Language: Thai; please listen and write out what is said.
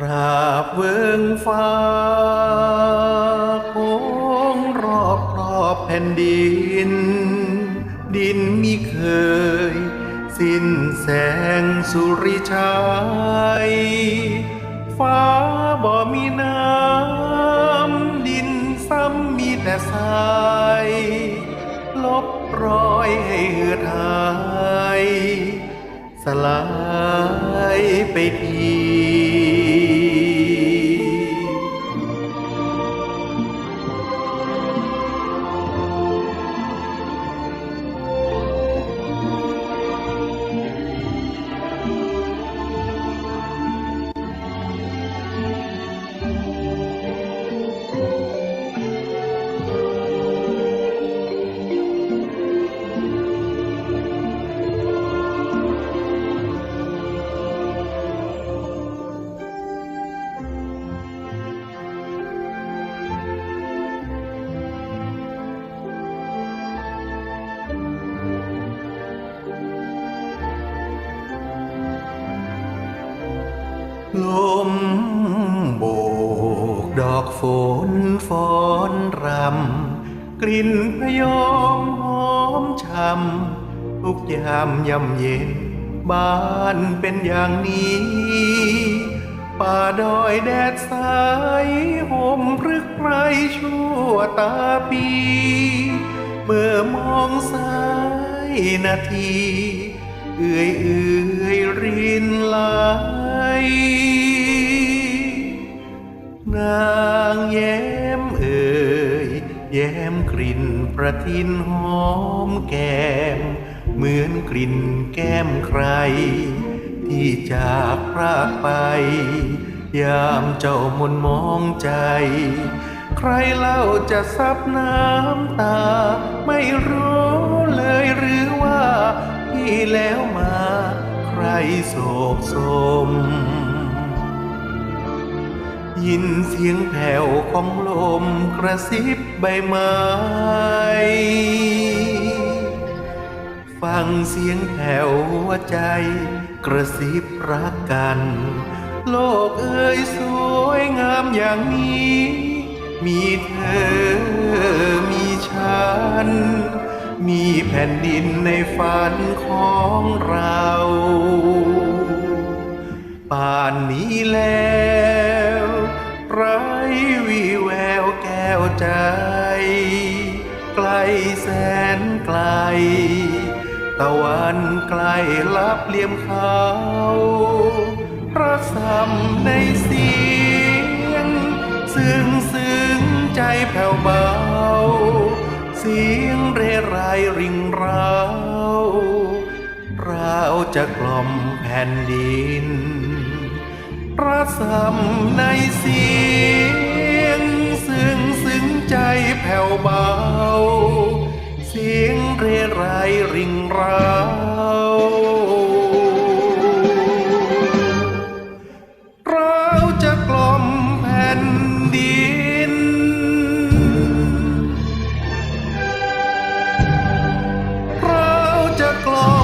ตราบเวิงฟ้าโค้งรอบรอบแผ่นดิน ดินมิเคย สิ้นแสงสุริชัยฟ้าบ่มีน้ำ ดินซ้ำมีแต่ทราย ลบรอยให้เหือดหาย สลายไปที ลมโบกดอกฝนฟ้อนรำ กลิ่นพยอมหอมช่ำทุกยามยำเย็น บ้านเป็นอย่างนี้ ป่าดอยแดดสายห่มพรึกไพรชั่วตาปี เมื่อมองสายนาที เอื่อยเอื่อยรินไหลนางแย้มเอ่ยแย้มกลิ่นประทินหอมแก้ม เหมือนกลิ่นแก้มใคร ที่จากพรากไป ยามเจ้ามนมองใจ ใครเล่าจะซับน้ำตา ไม่รู้เลยหรือว่า แล้วมา ใครโศกสม ยินเสียงแผ่วของลมกระซิบใบไม้ฟังเสียงแผ่วหัวใจ กระซิบรักกัน โลกเอ่ยสวยงามอย่างนี้ มีเธอมีฉัน มีแผ่นดินในฝันของเรา ป่านนี้แล้วไรวีแววแก้วใจ ไกลแสนไกล ตะวันไกลลับเลี่ยมเขาพระสัมในเสียง ซึ้งซึ้งใจแผ่วเบา สียงเรไรริงเราเราจะกล่อมแผ่นดินระสำในเสียง ซึ้งซึ้งใจแผ่วเบา เสียงเรไรริงเราเรา close.